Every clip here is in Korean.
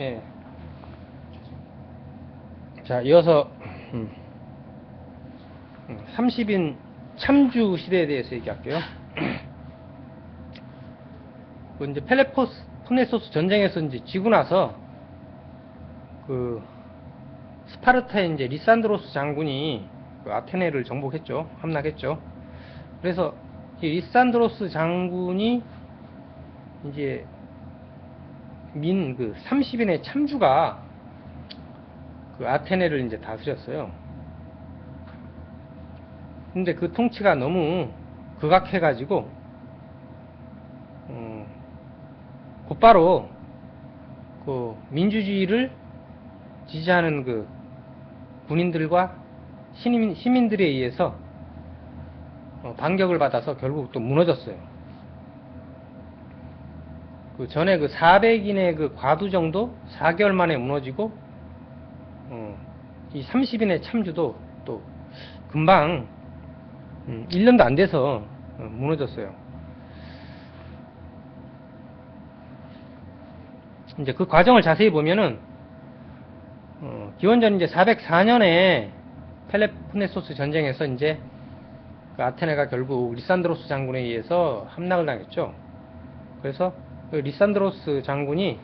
예. 자, 이어서 음, 30인 참주 시대에 대해서 얘기할게요. 그 이제 펠레포스 푸네소스 전쟁에서 이제 지고 나서 그 스파르타의 이제 리산드로스 장군이 그 아테네를 정복했죠. 함락했죠. 그래서 이 리산드로스 장군이 이제 민 그 30인의 참주가 그 아테네를 이제 다스렸어요. 근데 그 통치가 너무 극악해가지고 어, 곧바로 그 민주주의를 지지하는 그 군인들과 시민, 시민들에 의해서 어, 반격을 받아서 결국 또 무너졌어요. 그 전에 그 400인의 그 과두 정도 4개월 만에 무너지고 어, 이 30인의 참주도 또 금방 음, 1년도 안 돼서 어, 무너졌어요. 이제 그 과정을 자세히 보면은 어, 기원전 이제 404년에 펠레포네소스 전쟁에서 이제 그 아테네가 결국 리산드로스 장군에 의해서 함락을 당했죠. 그래서 그 리산드로스 장군이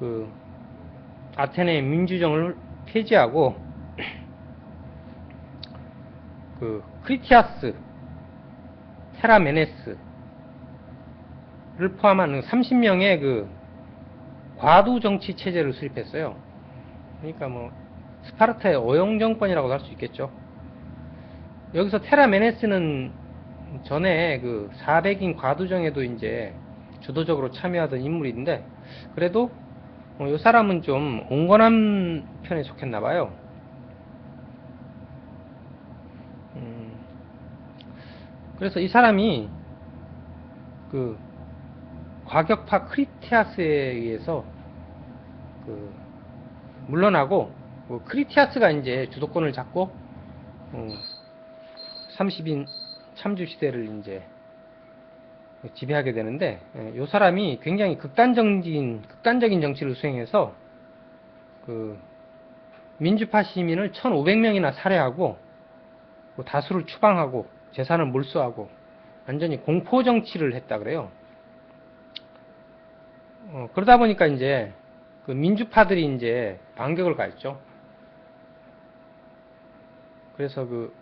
그 아테네 민주정을 폐지하고 그 크리티아스, 테라메네스를 포함한 30명의 그 과도 정치 체제를 수립했어요. 그러니까 뭐 스파르타의 어용 정권이라고도 할 수 있겠죠. 여기서 테라메네스는 전에 그 400인 과두정에도 이제 주도적으로 참여하던 인물인데 그래도 어, 이 사람은 좀 온건한 편에 속했나 봐요. 음, 그래서 이 사람이 그 과격파 크리티아스에 의해서 그 물러나고 그 크리티아스가 이제 주도권을 잡고 어, 30인 참주 시대를 이제 지배하게 되는데 이 사람이 굉장히 극단적인 극단적인 정치를 수행해서 그 민주파 시민을 1,500명이나 살해하고 그 다수를 추방하고 재산을 몰수하고 완전히 공포 정치를 했다 그래요. 어, 그러다 보니까 이제 그 민주파들이 이제 반격을 가했죠. 그래서 그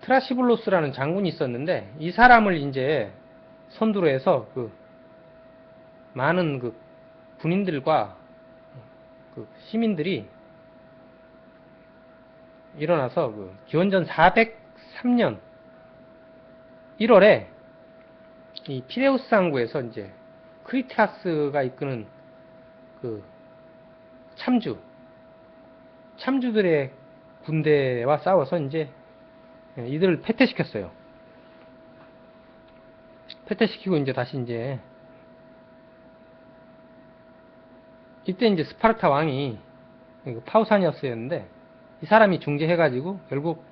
트라시블로스라는 장군이 있었는데 이 사람을 이제 선두로 해서 그 많은 그 군인들과 그 시민들이 일어나서 그 기원전 403년 1월에 이 피레우스 항구에서 이제 크리타스가 이끄는 그 참주 참주들의 군대와 싸워서 이제 이들을 패퇴시켰어요. 패퇴시키고 이제 다시 이제 이때 이제 스파르타 왕이 파우사니어스였는데 이 사람이 중재해가지고 결국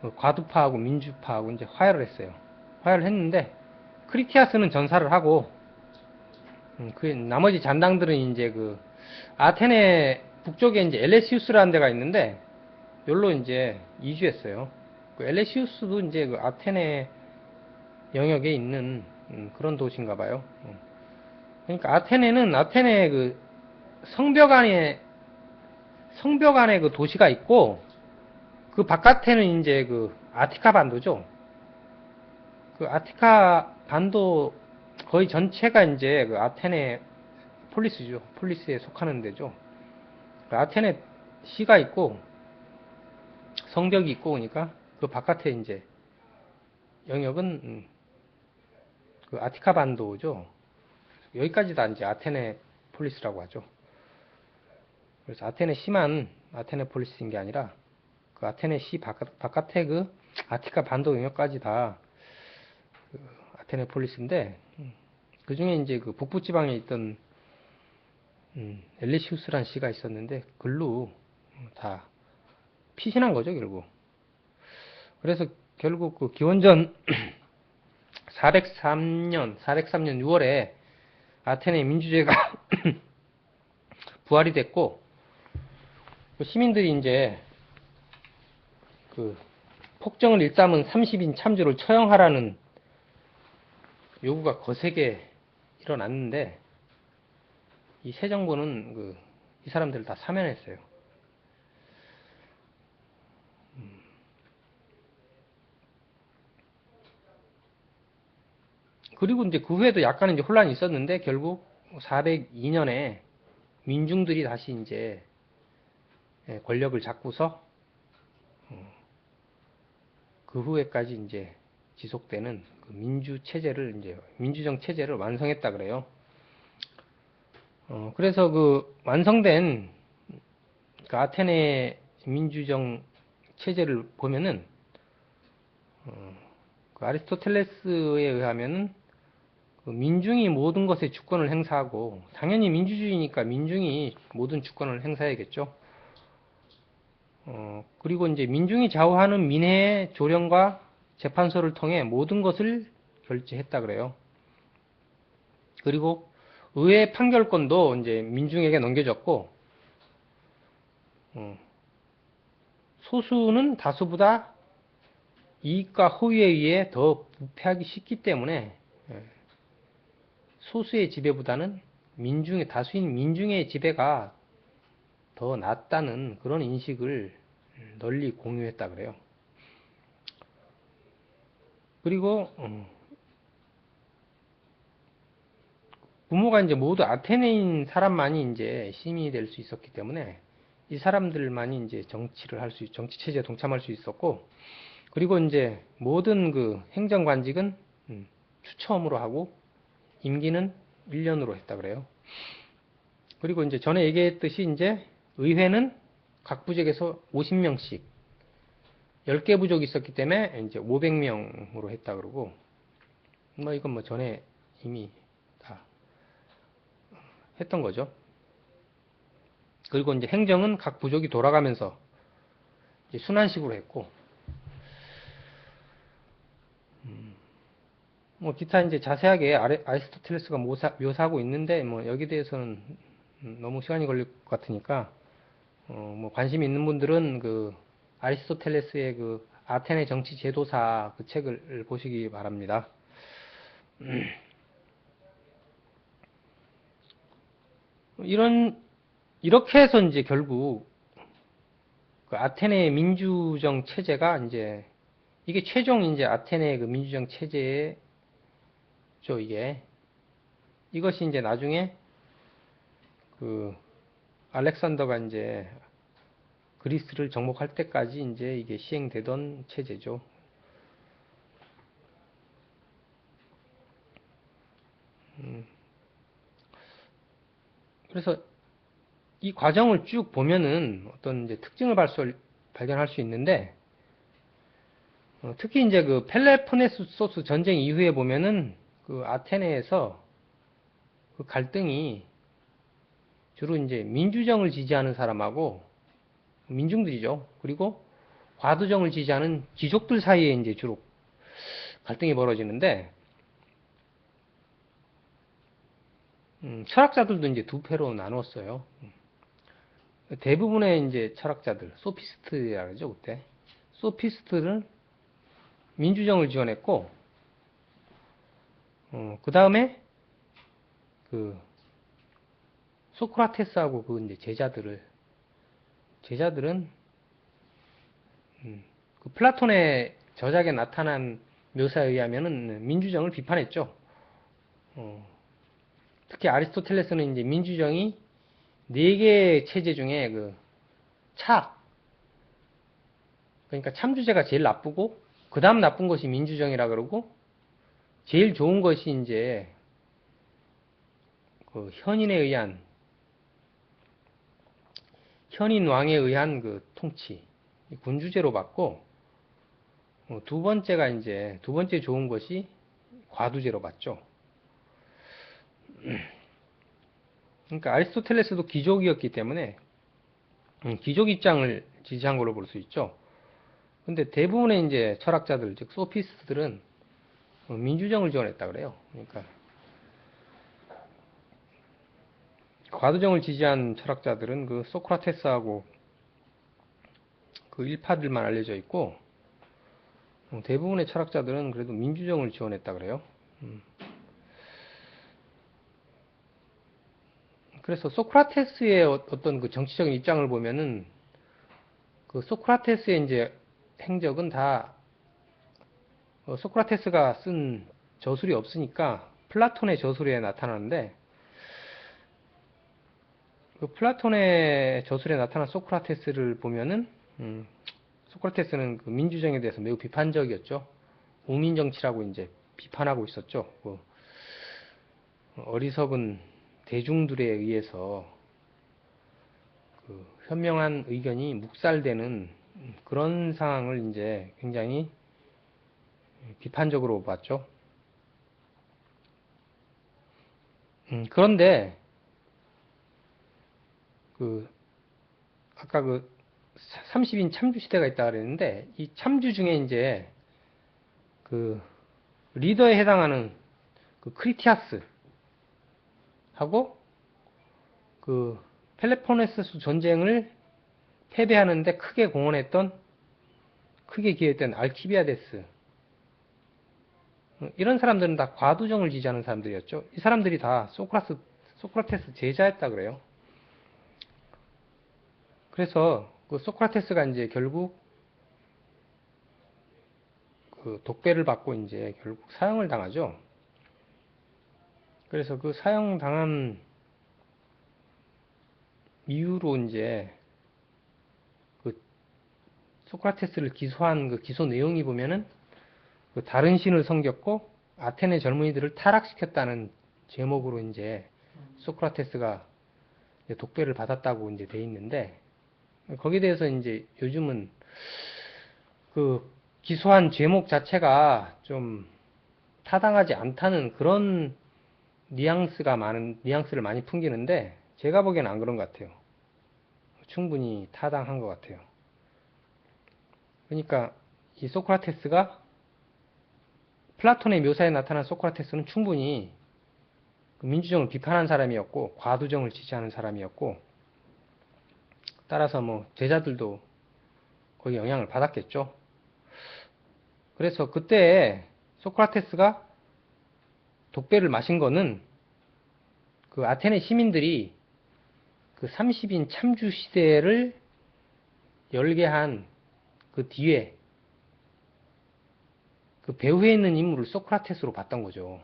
그 과두파하고 민주파하고 이제 화해를 했어요. 화해를 했는데 크리티아스는 전사를 하고 음, 그 나머지 잔당들은 이제 그 아테네 북쪽에 이제 엘레시우스라는 데가 있는데 여기로 이제 이주했어요. 그 엘레시우스도 이제 그 아테네 영역에 있는 음, 그런 도시인가 봐요. 음. 그러니까 아테네는 아테네 그 성벽 안에 성벽 안에 그 도시가 있고 그 바깥에는 이제 그 아티카 반도죠. 그 아티카 반도 거의 전체가 이제 그 아테네 폴리스죠. 폴리스에 속하는 데죠. 그 아테네 시가 있고 성벽이 있고 그러니까 그 바깥에 이제 영역은 음, 그 아티카 반도죠. 여기까지 다 이제 아테네 폴리스라고 하죠. 그래서 아테네 시만 아테네 폴리스인 게 아니라 그 아테네 시 바깥, 바깥에 그 아티카 반도 영역까지 다 그 아테네 폴리스인데 음, 그 중에 이제 그 북부 지방에 있던 음, 엘리시우스란 시가 있었는데 글로 다 피신한 거죠 결국. 그래서 결국 그 기원전 403년 403년 6월에 아테네 민주주의가 부활이 됐고 그 시민들이 이제 그 폭정을 일삼은 30인 참주를 처형하라는 요구가 거세게 일어났는데 이 새 정부는 그 이 사람들을 다 사면했어요. 그리고 이제 그 후에도 약간 이제 혼란이 있었는데 결국 402년에 민중들이 다시 이제 예, 권력을 잡고서 어, 그 후에까지 이제 지속되는 그 민주 체제를 이제 민주정 체제를 완성했다 그래요. 어, 그래서 그 완성된 그 아테네 민주정 체제를 보면은 어, 그 아리스토텔레스에 의하면은 그 민중이 모든 것에 주권을 행사하고 당연히 민주주의니까 민중이 모든 주권을 행사해야겠죠. 어, 그리고 이제 민중이 좌우하는 민회의 조령과 재판소를 통해 모든 것을 결제했다 그래요. 그리고 의회 판결권도 이제 민중에게 넘겨졌고, 어, 소수는 다수보다 이익과 호의에 의해 더 부패하기 쉽기 때문에 예, 소수의 지배보다는 민중의 다수인 민중의 지배가 더 낫다는 그런 인식을 널리 공유했다 그래요. 그리고 어, 부모가 이제 모두 아테네인 사람만이 이제 시민이 될 수 있었기 때문에 이 사람들만이 이제 정치를 할 수, 정치 체제에 동참할 수 있었고, 그리고 이제 모든 그 행정 관직은 음, 추첨으로 하고 임기는 1년으로 했다 그래요. 그리고 이제 전에 얘기했듯이 이제 의회는 각 부족에서 50명씩 10개 부족이 있었기 때문에 이제 500명으로 했다 그러고 뭐 이건 뭐 전에 이미 다 했던 거죠. 그리고 이제 행정은 각 부족이 돌아가면서 순환식으로 했고 음, 뭐 기타 이제 자세하게 아리스토텔레스가 묘사, 묘사하고 있는데 뭐 여기 대해서는 너무 시간이 걸릴 것 같으니까 어, 뭐 관심 있는 분들은 그 아리스토텔레스의 그 아테네 정치 제도사 그 책을 보시기 바랍니다. 이런 이렇게 해서 이제 결국 그 아테네 민주정 체제가 이제 이게 최종 이제 아테네 그 민주정 체제 죠 이게 이것이 이제 나중에 그 알렉산더가 이제 그리스를 정복할 때까지 이제 이게 시행되던 체제죠. 음. 그래서 이 과정을 쭉 보면은 어떤 이제 특징을 발설, 발견할 수 있는데, 어, 특히 이제 그 펠레포네소스 전쟁 이후에 보면은 그 아테네에서 그 갈등이 주로 이제 민주정을 지지하는 사람하고 민중들이죠. 그리고 과도정을 지지하는 귀족들 사이에 이제 주로 갈등이 벌어지는데 음, 철학자들도 이제 두 패로 나눴어요. 대부분의 이제 철학자들, 소피스트라 그러죠, 그때. 소피스트는 민주정을 지원했고, 어, 그 다음에, 그, 소크라테스하고 그 이제 제자들을, 제자들은, 음, 그 플라톤의 저작에 나타난 묘사에 의하면은 민주정을 비판했죠. 어, 특히 아리스토텔레스는 이제 민주정이 네 개의 체제 중에 그 차, 그러니까 참주제가 제일 나쁘고 그 다음 나쁜 것이 민주정이라 그러고 제일 좋은 것이 이제 그 현인에 의한 현인 왕에 의한 그 통치 군주제로 봤고 어, 두 번째가 이제 두 번째 좋은 것이 과두제로 봤죠. 그러니까 아리스토텔레스도 귀족이었기 때문에 음, 귀족 입장을 지지한 걸로 볼 수 있죠. 근데 대부분의 이제 철학자들, 즉 소피스트들은 어, 민주정을 지원했다 그래요. 그러니까 과도정을 지지한 철학자들은 그 소크라테스하고 그 일파들만 알려져 있고 어, 대부분의 철학자들은 그래도 민주정을 지원했다 그래요. 음. 그래서 소크라테스의 어- 어떤 그 정치적인 입장을 보면은 그 소크라테스의 이제 행적은 다 어, 소크라테스가 쓴 저술이 없으니까 플라톤의 저술에 나타나는데 그 플라톤의 저술에 나타난 소크라테스를 보면은 음, 소크라테스는 그 민주정에 대해서 매우 비판적이었죠. 옹민정치라고 이제 비판하고 있었죠. 그 어리석은 대중들에 의해서 그 현명한 의견이 묵살되는 그런 상황을 이제 굉장히 비판적으로 봤죠. 음, 그런데 그 아까 그 30인 참주 시대가 있다 그랬는데 이 참주 중에 이제 그 리더에 해당하는 그 크리티아스 하고 그 펠레포네스스 전쟁을 패배하는데 크게 공헌했던 크게 기여했던 알키비아데스 이런 사람들은 다 과두정을 지지하는 사람들이었죠. 이 사람들이 다 소크라스 소크라테스 제자였다 그래요. 그래서 그 소크라테스가 이제 결국 그 독배를 받고 이제 결국 사형을 당하죠. 그래서 그 사형 당한 이후로 이제 그 소크라테스를 기소한 그 기소 내용이 보면은 그 다른 신을 섬겼고 아테네 젊은이들을 타락시켰다는 제목으로 이제 소크라테스가 독배를 받았다고 이제 돼 있는데 거기에 대해서 이제 요즘은 그 기소한 제목 자체가 좀 타당하지 않다는 그런 뉘앙스가 많은 뉘앙스를 많이 풍기는데 제가 보기에는 안 그런 것 같아요. 충분히 타당한 것 같아요. 그러니까 이 소크라테스가 플라톤의 묘사에 나타난 소크라테스는 충분히 그 민주정을 비판한 사람이었고 과두정을 지지하는 사람이었고 따라서 뭐 제자들도 거기 영향을 받았겠죠. 그래서 그때 소크라테스가 독배를 마신 거는 그 아테네 시민들이 그 30인 참주 시대를 열게 한 그 뒤에 그 배후에 있는 인물을 소크라테스로 봤던 거죠.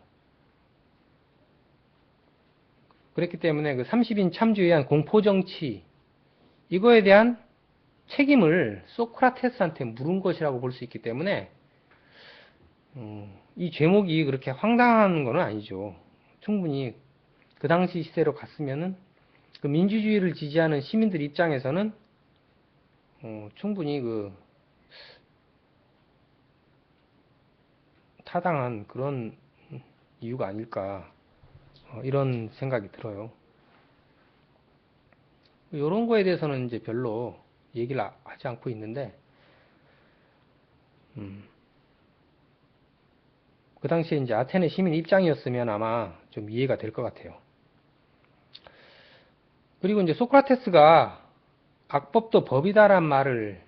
그랬기 때문에 그 30인 참주에 의한 공포정치, 이거에 대한 책임을 소크라테스한테 물은 것이라고 볼 수 있기 때문에, 음, 이 제목이 그렇게 황당한 건 아니죠. 충분히 그 당시 시대로 갔으면은 그 민주주의를 지지하는 시민들 입장에서는 어, 충분히 그 타당한 그런 이유가 아닐까 어, 이런 생각이 들어요. 이런 거에 대해서는 이제 별로 얘기를 아- 하지 않고 있는데, 음, 그 당시에 이제 아테네 시민 입장이었으면 아마 좀 이해가 될 것 같아요. 그리고 이제 소크라테스가 악법도 법이다란 말을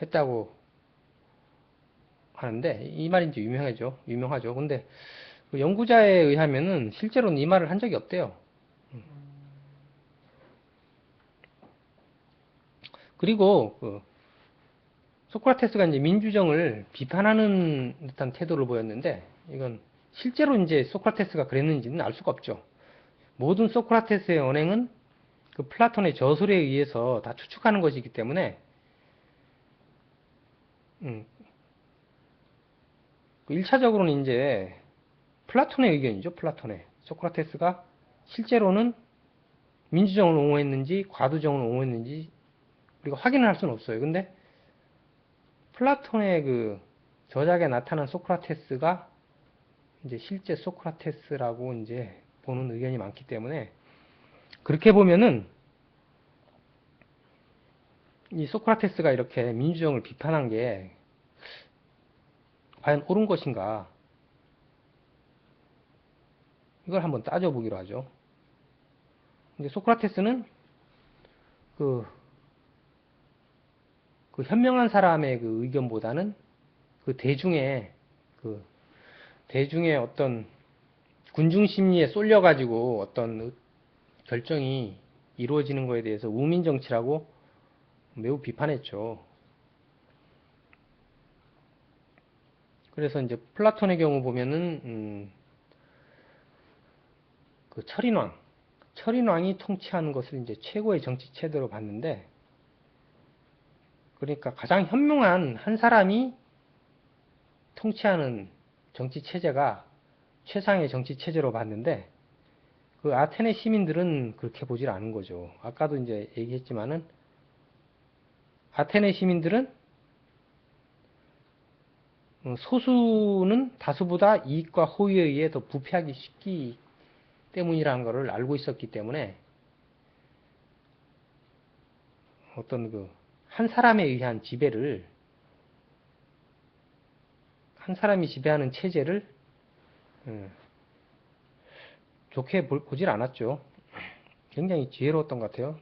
했다고 하는데 이 이제 유명하죠. 유명하죠. 근데 그 연구자에 의하면은 실제로는 이 말을 한 적이 없대요. 음. 그리고 그 소크라테스가 이제 민주정을 비판하는 듯한 태도를 보였는데 이건 실제로 이제 소크라테스가 그랬는지는 알 수가 없죠. 모든 소크라테스의 언행은 그 플라톤의 저술에 의해서 다 추측하는 것이기 때문에 음, 그 1차적으로는 이제 플라톤의 의견이죠. 플라톤의. 소크라테스가 실제로는 민주정을 옹호했는지 과두정을 옹호했는지 우리가 확인을 할 수는 없어요. 근데 플라톤의 그 저작에 나타난 소크라테스가 이제 실제 소크라테스라고 이제 보는 의견이 많기 때문에 그렇게 보면은 이 소크라테스가 이렇게 민주정을 비판한 게 과연 옳은 것인가? 이걸 한번 따져보기로 하죠. 이제 소크라테스는 그, 그 현명한 사람의 그 의견보다는 그 대중의 그 대중의 어떤 군중 심리에 쏠려 가지고 어떤 결정이 이루어지는 것에 대해서 우민 정치라고 매우 비판했죠. 그래서 이제 플라톤의 경우 보면은 음, 그 철인왕, 철인왕이 통치하는 것을 이제 최고의 정치 체제로 봤는데, 그러니까 가장 현명한 한 사람이 통치하는 정치 체제가 최상의 정치 체제로 봤는데, 그 아테네 시민들은 그렇게 보질 않은 거죠. 아까도 이제 얘기했지만은, 아테네 시민들은 어, 소수는 다수보다 이익과 호의에 의해 더 부패하기 쉽기 때문이라는 것을 알고 있었기 때문에 어떤 그 한 사람에 의한 지배를 한 사람이 지배하는 체제를 음, 좋게 볼- 보질 않았죠. 굉장히 지혜로웠던 것 같아요.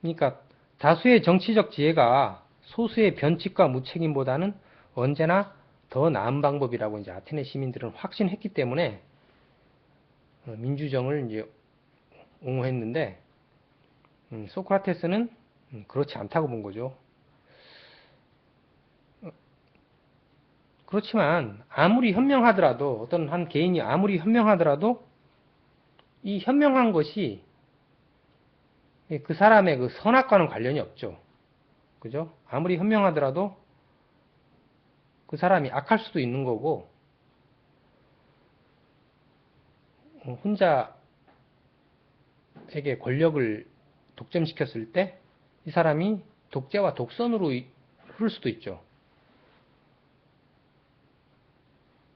그러니까 다수의 정치적 지혜가 소수의 변칙과 무책임보다는 언제나 더 나은 방법이라고 이제 아테네 시민들은 확신했기 때문에 어, 민주정을 이제 옹호했는데 음, 소크라테스는 음, 그렇지 않다고 본 거죠. 어, 그렇지만 아무리 현명하더라도 어떤 한 개인이 아무리 현명하더라도 이 현명한 것이 그 사람의 그 선악과는 관련이 없죠. 그죠? 아무리 현명하더라도 그 사람이 악할 수도 있는 거고 어, 혼자에게 권력을 독점시켰을 때 이 사람이 독재와 독선으로 이- 흐를 수도 있죠.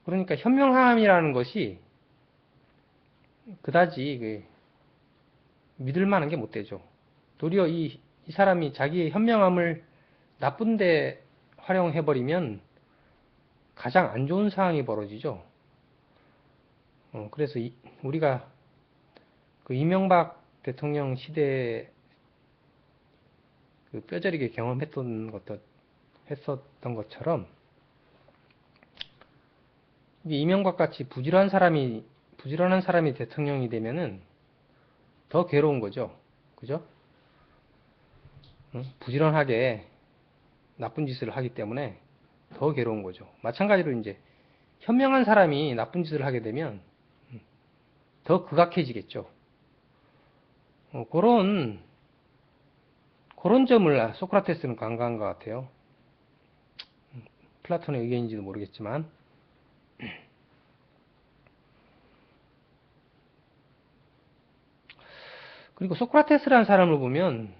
그러니까 현명함이라는 것이 그다지 그 믿을 만한 게 못 되죠. 도리어 이, 이 사람이 자기의 현명함을 나쁜데 활용해버리면 가장 안 좋은 상황이 벌어지죠. 어, 그래서 이- 우리가 그 이명박 대통령 시대에 그 뼈저리게 경험했던 것도 했었던 것처럼 이명박 같이 부지런한 사람이 부지런한 사람이 대통령이 되면은 더 괴로운 거죠. 그죠? 응? 부지런하게 나쁜 짓을 하기 때문에 더 괴로운 거죠. 마찬가지로 이제 현명한 사람이 나쁜 짓을 하게 되면 음, 더 극악해지겠죠. 어, 그런 그런 점을 소크라테스는 간과한 것 같아요. 음, 플라톤의 의견인지도 모르겠지만 그리고 소크라테스라는 사람을 보면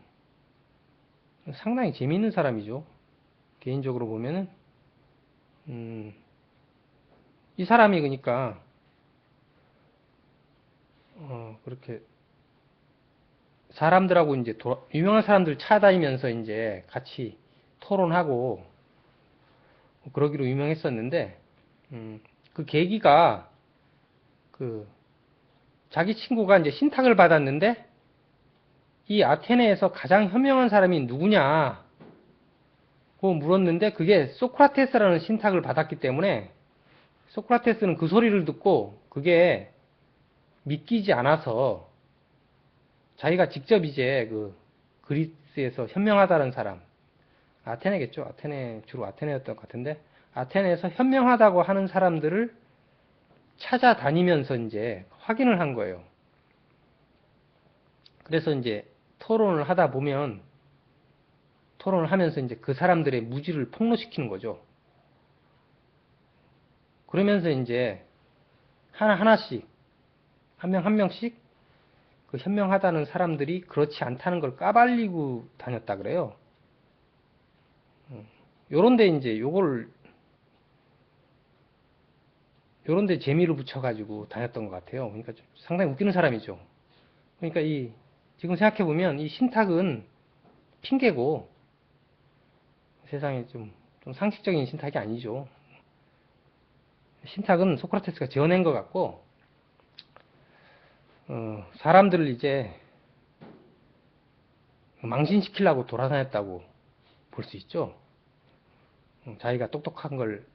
상당히 재미있는 사람이죠. 개인적으로 보면은 음, 이 사람이 그러니까 어, 그렇게 사람들하고 이제 돌아- 유명한 사람들 찾아다니면서 이제 같이 토론하고 그러기로 유명했었는데 음, 그 계기가 그 자기 친구가 이제 신탁을 받았는데 이 아테네에서 가장 현명한 사람이 누구냐? 고 물었는데 그게 소크라테스라는 신탁을 받았기 때문에 소크라테스는 그 소리를 듣고 그게 믿기지 않아서 자기가 직접 이제 그 그리스에서 현명하다는 사람 아테네겠죠. 아테네 주로 아테네였던 것 같은데 아테네에서 현명하다고 하는 사람들을 찾아다니면서 이제 확인을 한 거예요. 그래서 이제 토론을 하다 보면 토론을 하면서 이제 그 사람들의 무지를 폭로시키는 거죠. 그러면서 이제 하나 하나씩 한 명한 명씩 그 현명하다는 사람들이 그렇지 않다는 걸 까발리고 다녔다 그래요. 음, 요런데 이제 요걸 요런데 재미를 붙여가지고 다녔던 것 같아요. 그러니까 좀 상당히 웃기는 사람이죠. 그러니까 이 지금 생각해 보면 이 신탁은 핑계고 세상에 좀, 좀 상식적인 신탁이 아니죠. 신탁은 소크라테스가 지어낸 것 같고 어, 사람들을 이제 망신시키려고 돌아다녔다고 볼 수 있죠. 어, 자기가 똑똑한 걸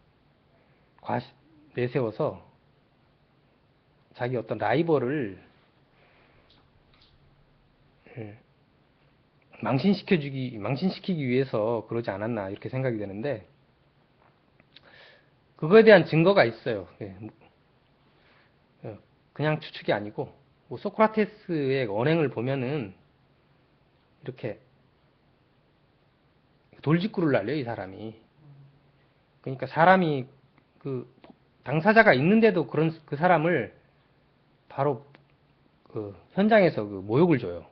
과시, 내세워서 자기 어떤 라이벌을 예, 망신시켜주기, 망신시키기 위해서 그러지 않았나 이렇게 생각이 되는데 그거에 대한 증거가 있어요. 예, 어, 그냥 추측이 아니고 뭐 소크라테스의 언행을 보면은 이렇게 돌직구를 날려요, 이 사람이. 그러니까 사람이 그 당사자가 있는데도 그런 그 사람을 바로 그 현장에서 그 모욕을 줘요.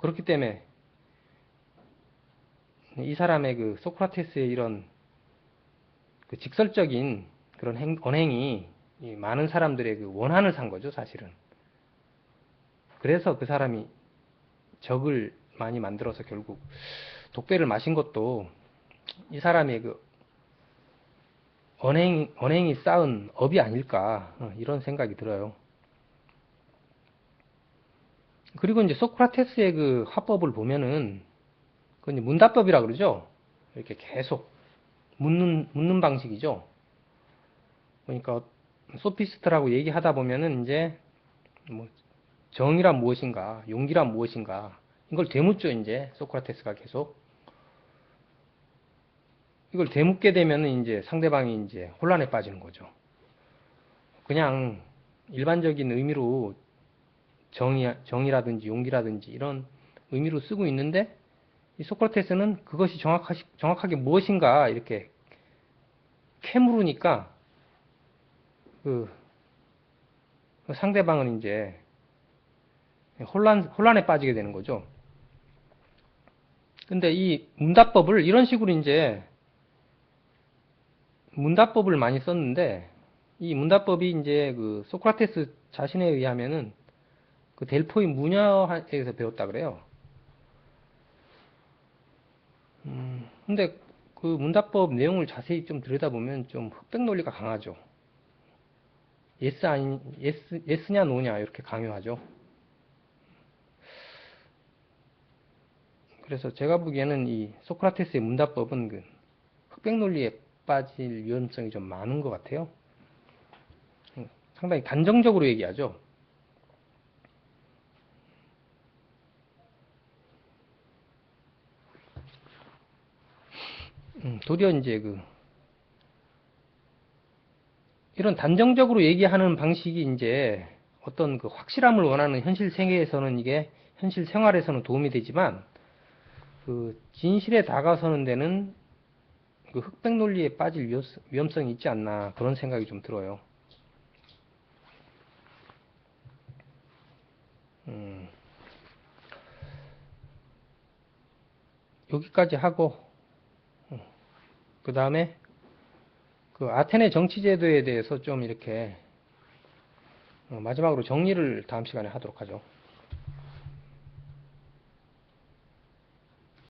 그렇기 때문에 이 사람의 그 소크라테스의 이런 그 직설적인 그런 행- 언행이 이 많은 사람들의 그 원한을 산 거죠, 사실은. 그래서 그 사람이 적을 많이 만들어서 결국 독배를 마신 것도 이 사람의 그 언행, 언행이 쌓은 업이 아닐까, 어, 이런 생각이 들어요. 그리고 이제 소크라테스의 그 화법을 보면은, 그 문답법이라 그러죠? 이렇게 계속 묻는, 묻는 방식이죠? 그러니까, 소피스트라고 얘기하다 보면은 이제, 뭐, 정의란 무엇인가, 용기란 무엇인가, 이걸 되묻죠, 이제, 소크라테스가 계속. 이걸 되묻게 되면은 이제 상대방이 이제 혼란에 빠지는 거죠. 그냥 일반적인 의미로 정의, 정의라든지 용기라든지 이런 의미로 쓰고 있는데, 이 소크라테스는 그것이 정확하, 정확하게 무엇인가 이렇게 캐물으니까, 그, 그 상대방은 이제 혼란, 혼란에 빠지게 되는 거죠. 근데 이 문답법을 이런 식으로 이제 문답법을 많이 썼는데 이 문답법이 이제 그 소크라테스 자신에 의하면은 그 델포이 무녀에서 배웠다 그래요. 음, 근데 그 문답법 내용을 자세히 좀 들여다보면 좀 흑백 논리가 강하죠. 예스 아니 예스 예스냐 노냐 이렇게 강요하죠. 그래서 제가 보기에는 이 소크라테스의 문답법은 그 흑백 논리에 빠질 위험성이 좀 많은 것 같아요. 음, 상당히 단정적으로 얘기하죠. 음, 도리어 이제 그 이런 단정적으로 얘기하는 방식이 이제 어떤 그 확실함을 원하는 현실 세계에서는 이게 현실 생활에서는 도움이 되지만 그 진실에 다가서는 데는 그 흑백 논리에 빠질 위험- 위험성이 있지 않나 그런 생각이 좀 들어요. 음, 여기까지 하고 그 다음에 그 아테네 정치제도에 대해서 좀 이렇게 어, 마지막으로 정리를 다음 시간에 하도록 하죠.